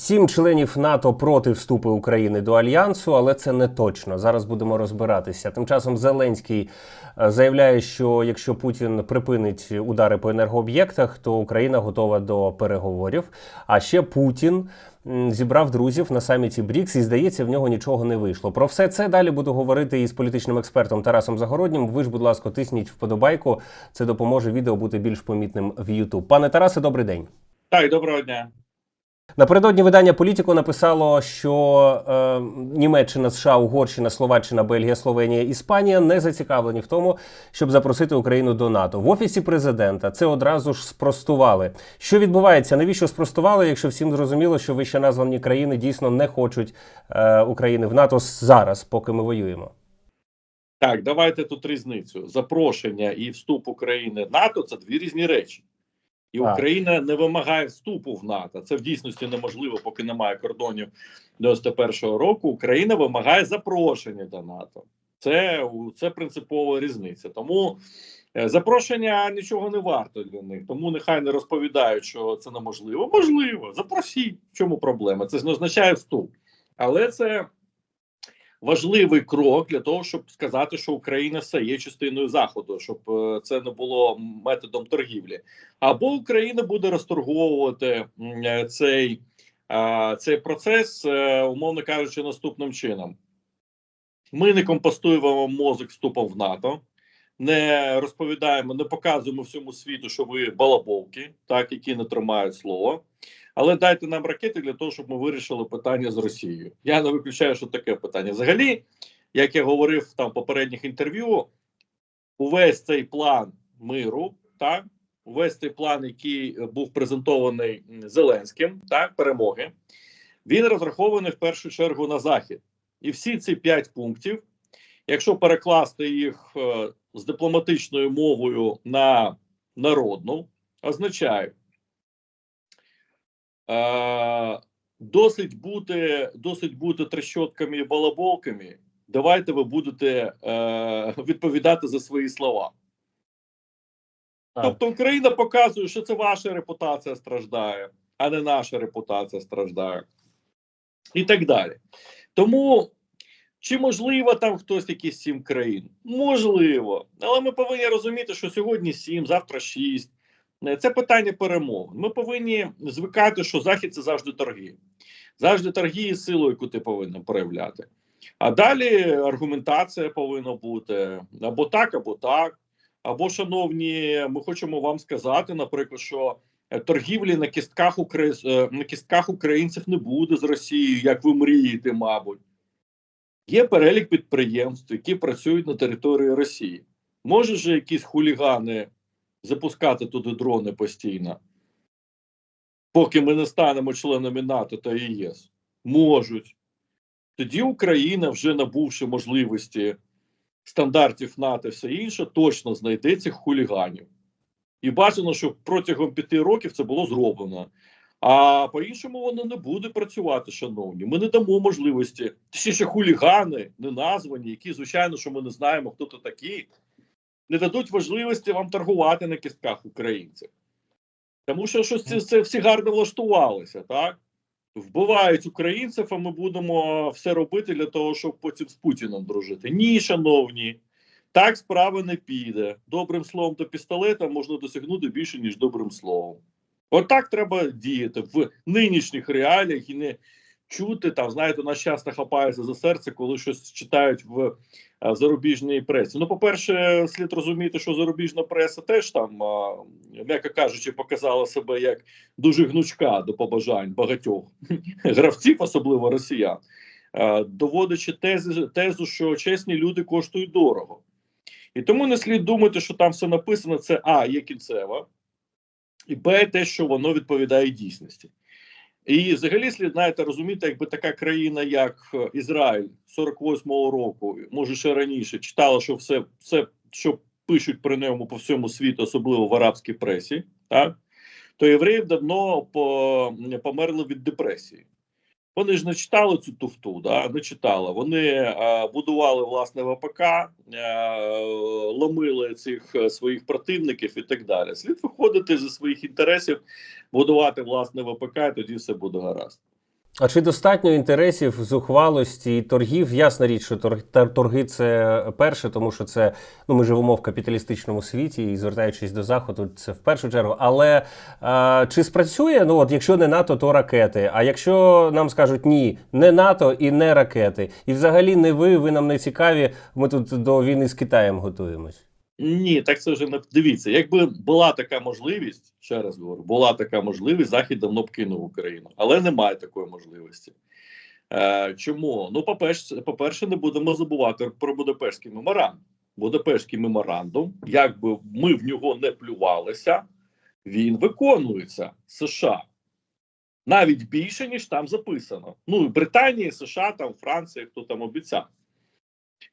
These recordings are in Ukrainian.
Сім членів НАТО проти вступу України до альянсу, але це не точно. Зараз будемо розбиратися. Тим часом Зеленський е, заявляє, що якщо Путін припинить удари по енергооб'єктах, то Україна готова до переговорів. А ще Путін зібрав друзів на саміті БРІКС, і здається, в нього нічого не вийшло. Про все це далі буду говорити із політичним експертом Тарасом Загороднім. Ви ж, будь ласка, тисніть вподобайку. Це допоможе відео бути більш помітним в YouTube. Пане Тарасе, добрий день. Так, доброго дня. Напередодні видання Політіко написало, що е, Німеччина, США, Угорщина, Словаччина, Бельгія, Словенія, Іспанія не зацікавлені в тому, щоб запросити Україну до НАТО. В офісі президента це одразу ж спростували. Що відбувається? Навіщо спростували, якщо всім зрозуміло, що вище названі країни дійсно не хочуть е, України в НАТО зараз, поки ми воюємо? Так, давайте тут різницю. Запрошення і вступ України в НАТО це дві різні речі. І Так. Україна не вимагає вступу в НАТО. Це в дійсності неможливо, поки немає кордонів 91-го року. Україна вимагає запрошення до НАТО. Це, це принципова різниця. Тому е, запрошення нічого не варто для них. Тому нехай не розповідають, що це неможливо. Можливо, запросіть. В чому проблема? Це ж не означає вступ. Але це важливий крок для того, щоб сказати, що Україна все є частиною заходу, щоб е, це не було методом торгівлі. Або Україна буде розторговувати е, цей, цей процес, е, умовно кажучи, наступним чином. Ми не компостуємо мозок вступом в НАТО, не розповідаємо, не показуємо всьому світу, що ви балабовки, так які не тримають слово. Але дайте нам ракети для того, щоб ми вирішили питання з Росією. Я не виключаю, що таке питання. Взагалі, як я говорив там в попередніх інтерв'ю, увесь цей план миру, так, увесь цей план, який був презентований Зеленським, так, перемоги, він розрахований в першу чергу на захід. І всі ці п'ять пунктів, якщо перекласти їх е, з дипломатичною мовою на народну, означають. Досить бути досить бути трещотками і балаболками. Давайте ви будете е, відповідати за свої слова. Так. Тобто Україна показує, що це ваша репутація страждає, а не наша репутація страждає. І так далі. Тому чи можливо там хтось якісь сім країн? Можливо. Але ми повинні розуміти, що сьогодні сім, завтра шість. Е, Це питання перемовин. Ми повинні звикати, що захід це завжди торги. Завжди торги і силу, яку ти повинен проявляти. А далі аргументація повинна бути або так, або так. Або, шановні, ми хочемо вам сказати, наприклад, що е, торгівлі на кістках, укра... е, на кістках українців не буде з Росією, як ви мрієте, мабуть. Є перелік підприємств, які працюють на території Росії. Може ж якісь хулігани запускати туди дрони постійно, поки ми не станемо членами НАТО та ЄС. Можуть. Тоді Україна, вже набувши можливості стандартів НАТО і все інше, точно знайде цих хуліганів. І бажано, щоб протягом п'яти років це було зроблено. А по-іншому воно не буде працювати, шановні. Ми не дамо можливості. Ще хулігани, не названі, які, звичайно, що ми не знаємо, хто то такі, не дадуть можливості вам торгувати на кістках українців. Тому що щось це, це всі гарно влаштувалися, так? Вбивають українців, а ми будемо все робити для того, щоб потім з Путіним дружити. Ні, шановні, так справа не піде. Добрим словом та пістолетом можна досягнути більше, ніж добрим словом. Отак треба діяти в нинішніх реаліях і не чути там, знаєте, нас часто хапаються за серце, коли щось читають в е, зарубіжній пресі. Ну, по-перше, слід розуміти, що зарубіжна преса теж там, м'яко кажучи, показала себе як дуже гнучка до побажань багатьох гравців, особливо росіян, е, доводячи тезу, що чесні люди коштують дорого. І тому не слід думати, що там все написано: це А, є кінцева, і Б, те, що воно відповідає дійсності. І взагалі слід знаєте, розуміти, якби така країна, як е, Ізраїль 48-го року, може ще раніше, читала, що все, все, що пишуть про ньому по всьому світу, особливо в арабській пресі, так то євреїв давно померли від депресії. Вони ж не читали цю туфту, да? не читали. Вони е, будували власне ВПК, е, ломили цих е, своїх противників і так далі. Слід виходити зі своїх інтересів, будувати власне ВПК, і тоді все буде гаразд. А чи достатньо інтересів, зухвалості і торгів? Ясна річ, що тор- торги це перше, тому що це ну ми живемо в капіталістичному світі і звертаючись до заходу, це в першу чергу. Але а, чи спрацює? Ну от якщо не НАТО, то ракети. А якщо нам скажуть ні, не НАТО і не ракети, і взагалі не ви, ви нам не цікаві. Ми тут до війни з Китаєм готуємось. Ні, так це вже не дивіться. Якби була така можливість, ще раз говорю, була така можливість, Захід давно б кинув Україну, але немає такої можливості. Е, чому? Ну, по-перше, не будемо забувати про Будапештський меморандум. Будапештський меморандум, як би ми в нього не плювалися, він виконується США. Навіть більше, ніж там записано. Ну, і Британія, США, там, Франція, хто там обіцяв.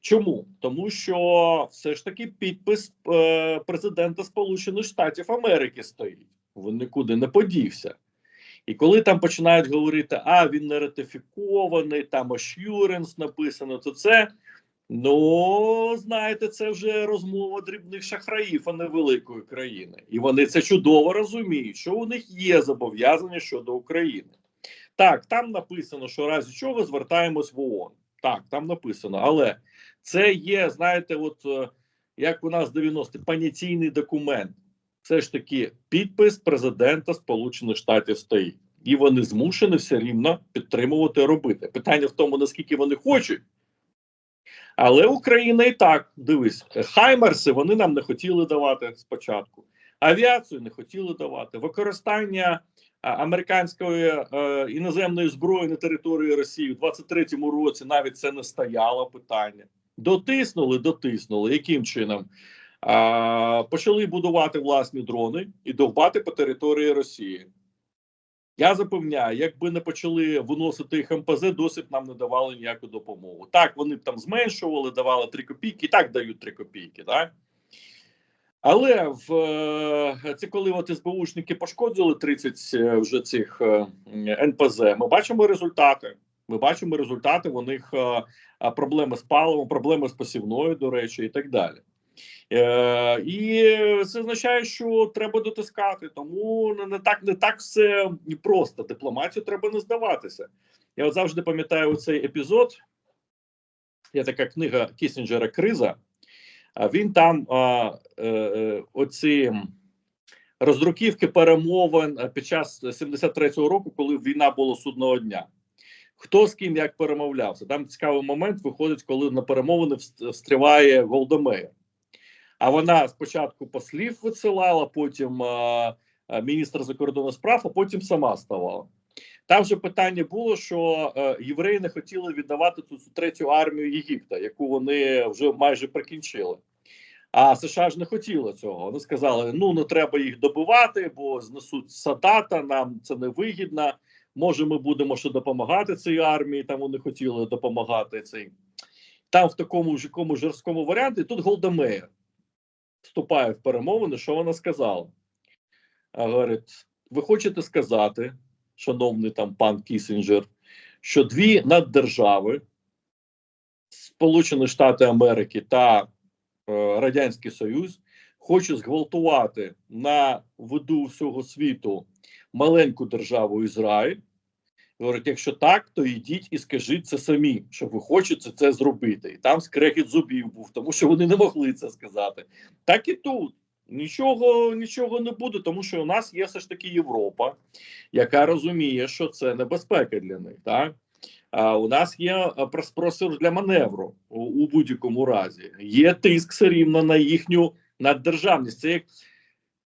Чому? Тому що все ж таки підпис е, президента Сполучених Штатів Америки стоїть. Він нікуди не подівся. І коли там починають говорити, а він не ратифікований, там assurance написано, то це, ну, знаєте, це вже розмова дрібних шахраїв, а не великої країни. І вони це чудово розуміють, що у них є зобов'язання щодо України. Так, там написано, що разі чого звертаємось в ООН. Так, там написано, але це є, знаєте, от е, як у нас 90 понятійний документ. Все ж таки підпис президента Сполучених Штатів стоїть, і вони змушені все рівно підтримувати робити. Питання в тому, наскільки вони хочуть. Але Україна і так дивись, Хаймерси вони нам не хотіли давати спочатку. Авіацію не хотіли давати. Використання американської е, іноземної зброї на території Росії в 23-му році навіть це не стояло питання. Дотиснули, дотиснули. Яким чином? А, почали будувати власні дрони і довбати по території Росії. Я запевняю, якби не почали виносити їх МПЗ, досить нам не давали ніяку допомогу. Так, вони б там зменшували, давали 3 копійки, і так дають 3 копійки. Так? Але в е, це коли от СБУшники пошкодили 30 е, вже цих е, НПЗ, ми бачимо результати. Ми бачимо результати. У них е, проблеми з паливом, проблеми з посівною, до речі, і так далі. Е, і це означає, що треба дотискати. Тому не, так не так все просто. Дипломатію треба не здаватися. Я от завжди пам'ятаю цей епізод. Є така книга Кісінджера Криза. Він там а, е, е, оці роздруківки перемовин е, під час 73-го року, коли війна була судного дня. Хто з ким як перемовлявся? Там цікавий момент виходить, коли на перемовини вст- встріває Голдомеєр. А вона спочатку послів висилала, потім а, міністр закордонних справ, а потім сама ставала. Там же питання було, що е, євреї не хотіли віддавати цю третю армію Єгипта, яку вони вже майже прикінчили. А США ж не хотіли цього. Вони сказали: ну не треба їх добивати, бо знесуть Садата, нам це не вигідно. Може, ми будемо ще допомагати цій армії. Там вони хотіли допомагати цій. Там в такому ж якому жорсткому варіанті. Тут Голдемеєр вступає в перемовини. Що вона сказала? Говорить: ви хочете сказати, шановний там пан Кісінджер, що дві наддержави, Сполучені Штати Америки та е, Радянський Союз, хочуть зґвалтувати на виду всього світу маленьку державу Ізраїль. Говорить, якщо так, то йдіть і скажіть це самі, що ви хочете це зробити. І там скрекіт зубів був, тому що вони не могли це сказати. Так і тут. Нічого нічого не буде, тому що у нас є все ж таки Європа, яка розуміє, що це небезпека для них. Так? А у нас є е, простір для маневру у, у будь-якому разі. Є тиск все рівно на їхню наддержавність. Це як,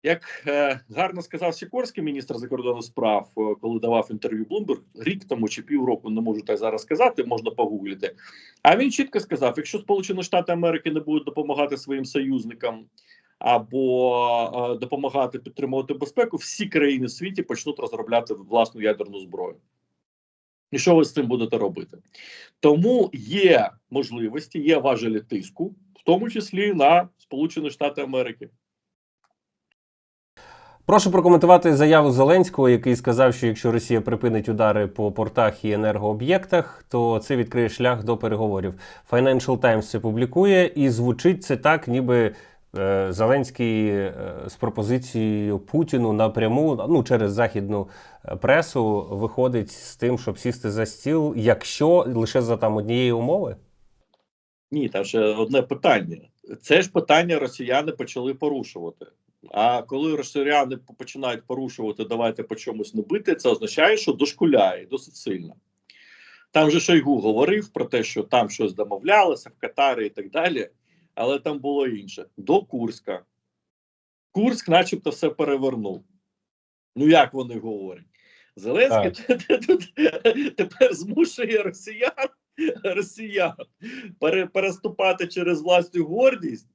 як е, гарно сказав Сікорський, міністр закордонних справ, е, коли давав інтерв'ю Bloomberg, рік тому чи півроку, не можу так зараз сказати, можна погуглити. А він чітко сказав: якщо Сполучені Штати Америки не будуть допомагати своїм союзникам або е, допомагати підтримувати безпеку, всі країни в світі почнуть розробляти власну ядерну зброю. І що ви з цим будете робити? Тому є можливості, є важелі тиску, в тому числі на Сполучені Штати Америки. Прошу прокоментувати заяву Зеленського, який сказав, що якщо Росія припинить удари по портах і енергооб'єктах, то це відкриє шлях до переговорів. Financial Times це публікує, і звучить це так, ніби Е, Зеленський е, з пропозицією Путіну напряму, ну через західну е, пресу, виходить з тим, щоб сісти за стіл, якщо лише за там однієї умови. Ні, там ще одне питання. Це ж питання росіяни почали порушувати. А коли росіяни починають порушувати, давайте по чомусь не бити, це означає, що дошкуляє досить сильно. Там же Шойгу говорив про те, що там щось домовлялося в Катарі і так далі, але там було інше. До Курська. Курськ, начебто, все перевернув. Ну, як вони говорять? Зеленський тепер змушує росіян росіян переступати через власну гордість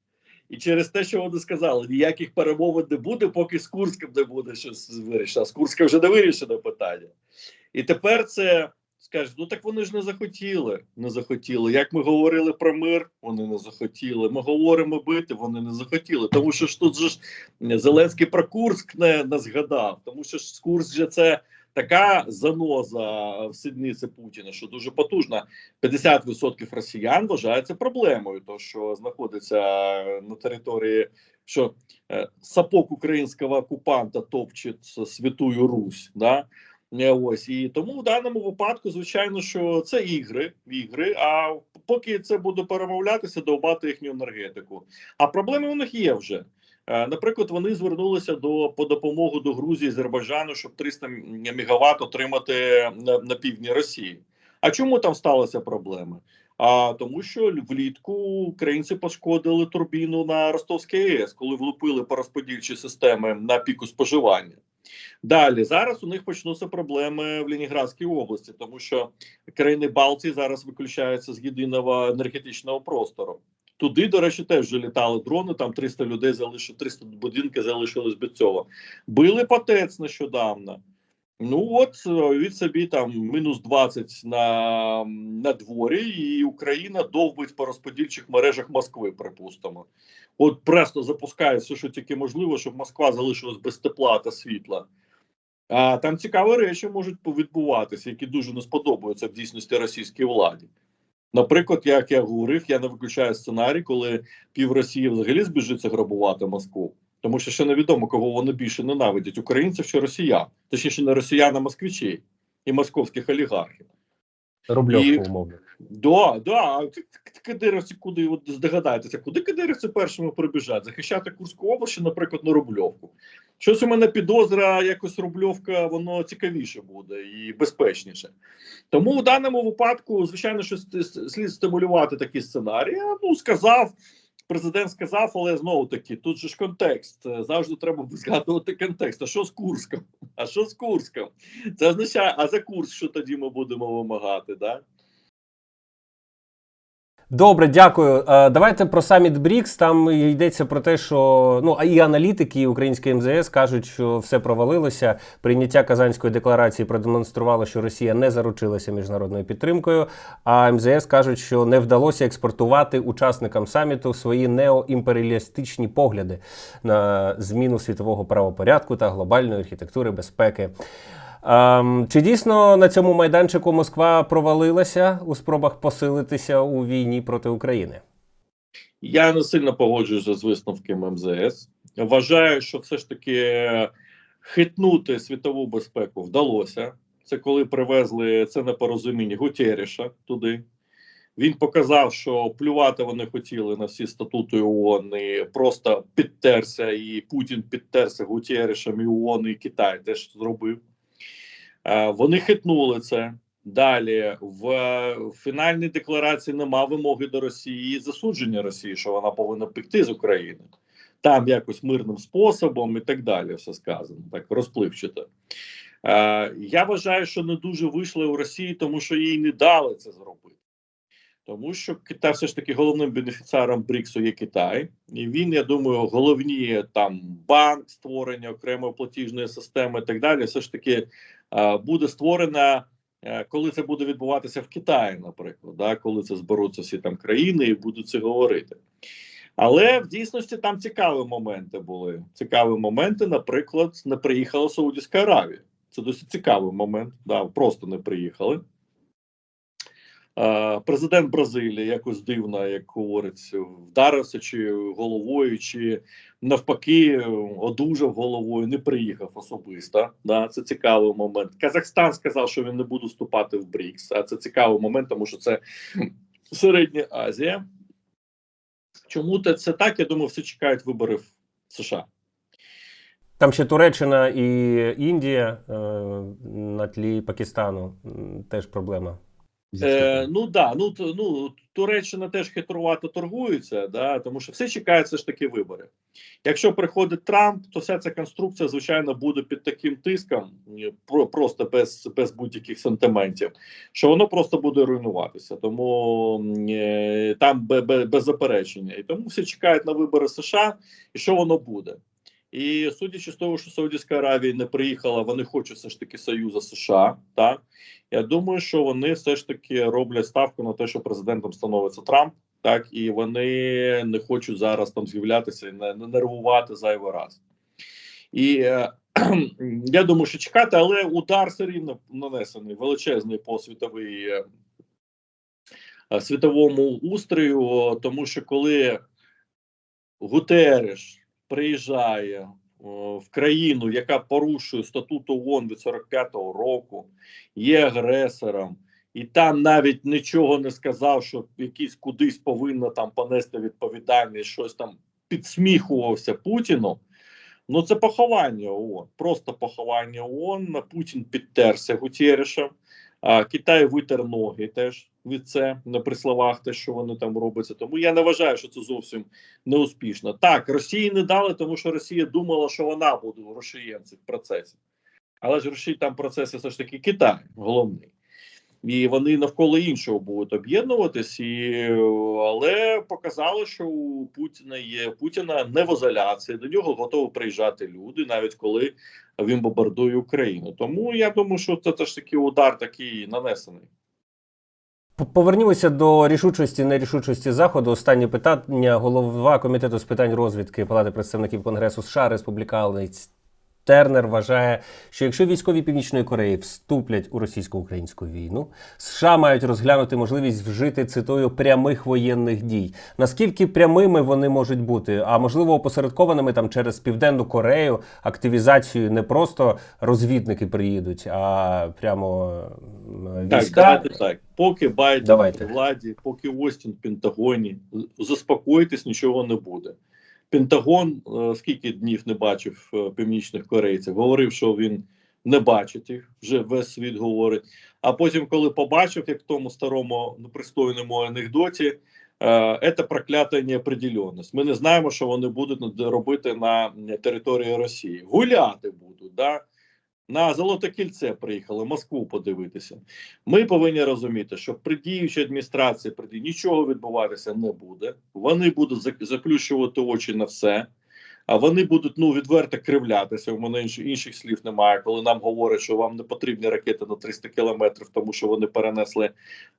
і через те, що вони сказали, ніяких перемовин не буде, поки з Курськом не буде щось вирішено. З Курськом вже не вирішено питання. І тепер це скажуть: ну так вони ж не захотіли. Не захотіли. Як ми говорили про мир, вони не захотіли. Ми говоримо бити, вони не захотіли. Тому що ж тут же ж Зеленський про Курськ не, не згадав, тому що ж Курськ же це така заноза в сідниці Путіна, що дуже потужна. 50% росіян вважається проблемою, то що знаходиться на території, що е, сапог українського окупанта топчить святую Русь. Да? Е, Ось і тому в даному випадку, звичайно, що це ігри, ігри. А поки це буде перемовлятися, довбати їхню енергетику. А проблеми у них є вже. Е, Наприклад, вони звернулися до по допомогу до Грузії Азербайджану, щоб 300 мегаватт отримати на, на півдні Росії. А чому там сталися проблеми? А тому, що влітку українці пошкодили турбіну на Ростовській АЕС, коли влупили по розподільчі системи на піку споживання. Далі зараз у них почнуться проблеми в Леніградській області, тому що країни Балтії зараз виключаються з єдиного енергетичного простору. Туди, до речі, теж вже літали дрони. Там 300 людей залишили, 300 будинків залишилось без цього. Били патець нещодавно. Ну от від собі там мінус 20 на, на дворі, і Україна довбить по розподільчих мережах Москви, припустимо. От просто запускає все, що тільки можливо, щоб Москва залишилась без тепла та світла. А там цікаві речі можуть відбуватися, які дуже не сподобаються в дійсності російській владі. Наприклад, як я говорив, я не виключаю сценарій, коли пів Росії взагалі збіжиться грабувати Москву. Тому що ще невідомо, кого вони більше ненавидять: українців чи росіян, точніше, не росіян, а москвичей і московських олігархів. Рубльовку І- умовно. Да, да. а к- к- Кадирівці куди от здогадайтеся, куди кадирівці першими прибіжать? Захищати Курську область, наприклад, на Рубльовку. Щось у мене підозра, якось Рубльовка, воно цікавіше буде і безпечніше. Тому в даному випадку, звичайно, що слід стимулювати такі сценарії. Ну, сказав. Президент сказав, але знову таки, тут же ж контекст. Завжди треба згадувати контекст. А що з Курском? А що з Курском? Це означає, а за Курск що тоді ми будемо вимагати? Да? Добре, дякую. Е, Давайте про саміт БРІКС. Там йдеться про те, що ну і аналітики, і українське МЗС кажуть, що все провалилося. Прийняття Казанської декларації продемонструвало, що Росія не заручилася міжнародною підтримкою. А МЗС кажуть, що не вдалося експортувати учасникам саміту свої неоімперіалістичні погляди на зміну світового правопорядку та глобальної архітектури безпеки. Ем, чи дійсно на цьому майданчику Москва провалилася у спробах посилитися у війні проти України? Я не сильно погоджуюся з висновками МЗС. Вважаю, що все ж таки хитнути світову безпеку вдалося. Це коли привезли це непорозуміння Гутєріша туди. Він показав, що плювати вони хотіли на всі статути ООН і просто підтерся, і Путін підтерся Гутєрішем, і ООН, і Китай теж зробив. Е, Вони хитнули це. Далі в е, фінальній декларації нема вимоги до Росії і засудження Росії, що вона повинна піти з України. Там якось мирним способом і так далі. Все сказано, так розпливчато. Е, я вважаю, що не дуже вийшло у Росії, тому що їй не дали це зробити. Тому що Китай все ж таки головним бенефіціаром БРІКСу є Китай, і він, я думаю, головні там банк, створення окремої платіжної системи і так далі, все ж таки буде створена, е, коли це буде відбуватися в Китаї, наприклад, да, коли це зберуться всі там країни і будуть це говорити. Але в дійсності там цікаві моменти були. Цікаві моменти, наприклад, не приїхала Саудівська Аравія. Це досить цікавий момент. Да, просто не приїхали. Президент Бразилії якось дивно, як говориться, вдарився чи головою, чи навпаки одужав головою, не приїхав особисто. Да, це цікавий момент. Казахстан сказав, що він не буде вступати в БРІКС. А це цікавий момент, тому що це Середня Азія. Чому це так? Я думаю, всі чекають виборів в США. Там ще Туреччина і Індія е, на тлі Пакистану теж проблема. Е, ну да, ну т- ну Туреччина теж хитрувато торгується, да, тому що все чекають все ж таки вибори. Якщо приходить Трамп, то вся ця конструкція, звичайно, буде під таким тиском, про просто без, без будь-яких сентиментів, що воно просто буде руйнуватися. Тому е, там бе, бе, без заперечення. І тому всі чекають на вибори США, і що воно буде. І судячи з того, що Саудівська Аравія не приїхала, вони хочуть все ж таки Союзу США. Так я думаю, що вони все ж таки роблять ставку на те, що президентом становиться Трамп, так і вони не хочуть зараз там з'являтися і не, не нервувати зайвий раз. І е, я думаю, що чекати, але удар все рівно нанесений величезний по світовій е, світовому устрою, тому що коли Гутереш приїжджає о, в країну, яка порушує статут ООН від 45-го року, є агресором, і там навіть нічого не сказав, що якийсь кудись повинно там понести відповідальність, щось там підсміхувався Путіну. Ну це поховання ООН, просто поховання ООН. Путін підтерся Гутєрішем. Китай витер ноги теж від це на при словах, те, що вони там робиться. Тому я не вважаю, що це зовсім неуспішно. Так, Росії не дали, тому що Росія думала, що вона буде рушієм цих процесів. Але ж рушій там процеси все ж таки Китай головний. І вони навколо іншого будуть об'єднуватись, і, але показало, що у Путіна є Путіна не в ізоляції, до нього готові приїжджати люди, навіть коли він бомбардує Україну. Тому я думаю, що це теж такий удар такий нанесений. Повернімося до рішучості, нерішучості заходу. Останнє питання. Голова комітету з питань розвідки Палати представників Конгресу США, республіканець Тернер вважає, що якщо військові Північної Кореї вступлять у російсько-українську війну, США мають розглянути можливість вжити цитую прямих воєнних дій. Наскільки прямими вони можуть бути? А можливо, опосередкованими там через Південну Корею активізацію не просто розвідники приїдуть, а прямо м, Так, війська. давайте так. Поки Байден Давайте. владі, поки Остін в Пентагоні, заспокойтесь, нічого не буде. Пентагон е, скільки днів не бачив е, північних корейців, говорив, що він не бачить їх, вже весь світ говорить. А потім, коли побачив, як в тому старому непристойному анекдоті, е, це проклята неопределеність. Ми не знаємо, що вони будуть робити на території Росії. Гуляти будуть, да? На Золоте кільце приїхали, Москву подивитися. Ми повинні розуміти, що при діючій адміністрації при нічого відбуватися не буде. Вони будуть заплющувати очі на все. А вони будуть ну відверто кривлятися. У мене інших, інших слів немає. Коли нам говорять, що вам не потрібні ракети на 300 кілометрів, тому що вони перенесли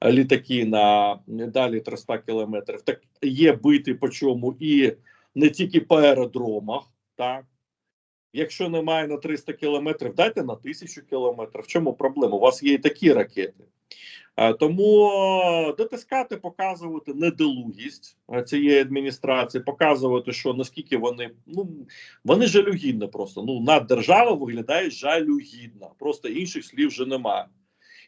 е, літаки на далі 300 кілометрів. Так є бити по чому і не тільки по аеродромах, так Якщо немає на 300 кілометрів, дайте на 1000 кілометрів. В чому проблема? У вас є і такі ракети. Тому дотискати, показувати недолугість цієї адміністрації, показувати, що наскільки вони ну вони жалюгідно просто. Ну наддержава виглядає жалюгідно. Просто інших слів вже немає.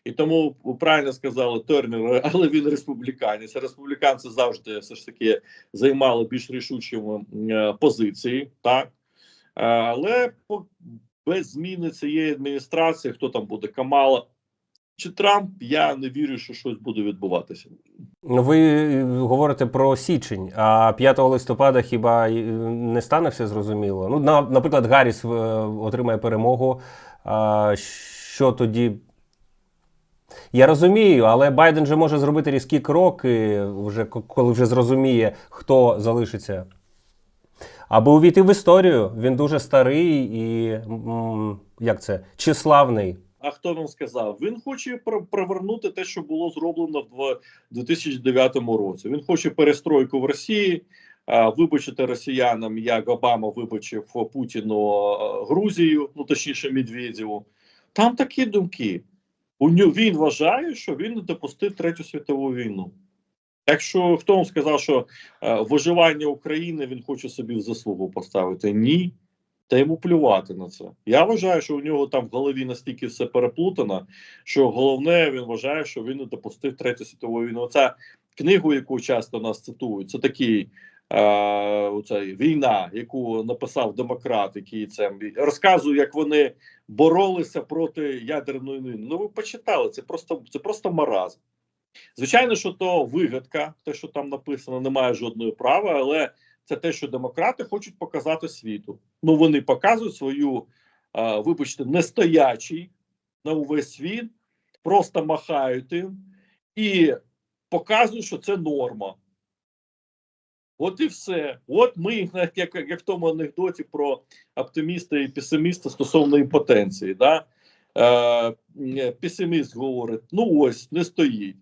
І тому ви правильно сказали Тернер, але він республіканець. Республіканці завжди все ж таки займали більш рішучі е, позиції, так. Е, Але без зміни цієї адміністрації, хто там буде Камала чи Трамп, я не вірю, що щось буде відбуватися. Ну, Ви говорите про січень, а 5 листопада хіба не стане все зрозуміло? Ну, на, наприклад, Гарріс е, отримає перемогу. Що тоді? Я розумію, але Байден же може зробити різкі кроки, вже, коли вже зрозуміє, хто залишиться. Аби увійти в історію, він дуже старий і як це? Числавний. А хто вам сказав? Він хоче про- провернути те, що було зроблено в 2009 році. Він хоче перестройку в Росії, вибачити росіянам, як Обама вибачив Путіну Грузію, ну точніше Медведєву. Там такі думки. У нього він вважає, що він не допустив Третю світову війну. Якщо хто вам сказав, що е, виживання України він хоче собі в заслугу поставити? Ні. Та йому плювати на це. Я вважаю, що у нього там в голові настільки все переплутано, що головне він вважає, що він не допустив Третю світову війну. Оця книгу, яку часто нас цитують, це такий е, оцей, війна, яку написав демократ, який це розказує, як вони боролися проти ядерної війни. Ну ви почитали, це просто це просто маразм. Звичайно, що то вигадка, те, що там написано, не має жодної права, але це те, що демократи хочуть показати світу. Ну вони показують свою, е, вибачте, нестоячий на увесь світ, просто махають їм і показують, що це норма. От і все. От ми, як, як, як в тому анекдоті про оптиміста і песиміста стосовно імпотенції. Да? Е, песиміст говорить: ну ось, не стоїть.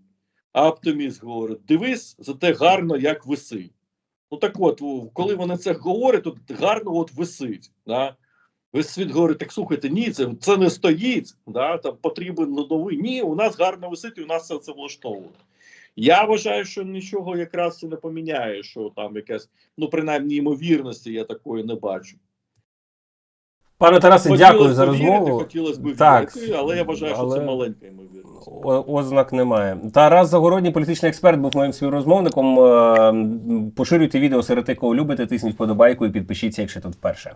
А оптиміст говорить: дивись, зате гарно як висить. Ну так от, коли вони це говорять, то гарно от висить. Да? Весь світ говорить, так слухайте, ні, це, це не стоїть, да? там потрібен новий. Ні, у нас гарно висить, і у нас все це влаштовує. Я вважаю, що нічого якраз це не поміняє, що там якась, ну принаймні, ймовірності я такої не бачу. Пане Тарасе, Хотілося дякую за вірити, розмову. Хотілося б Так, вірити, але я вважаю, що але- це маленька ймовірність. О- Ознак немає. Тарас Загородній, політичний експерт, був моїм співрозмовником. Е, Поширюйте відео серед тих, кого любите, тисніть вподобайку і підпишіться, якщо тут вперше.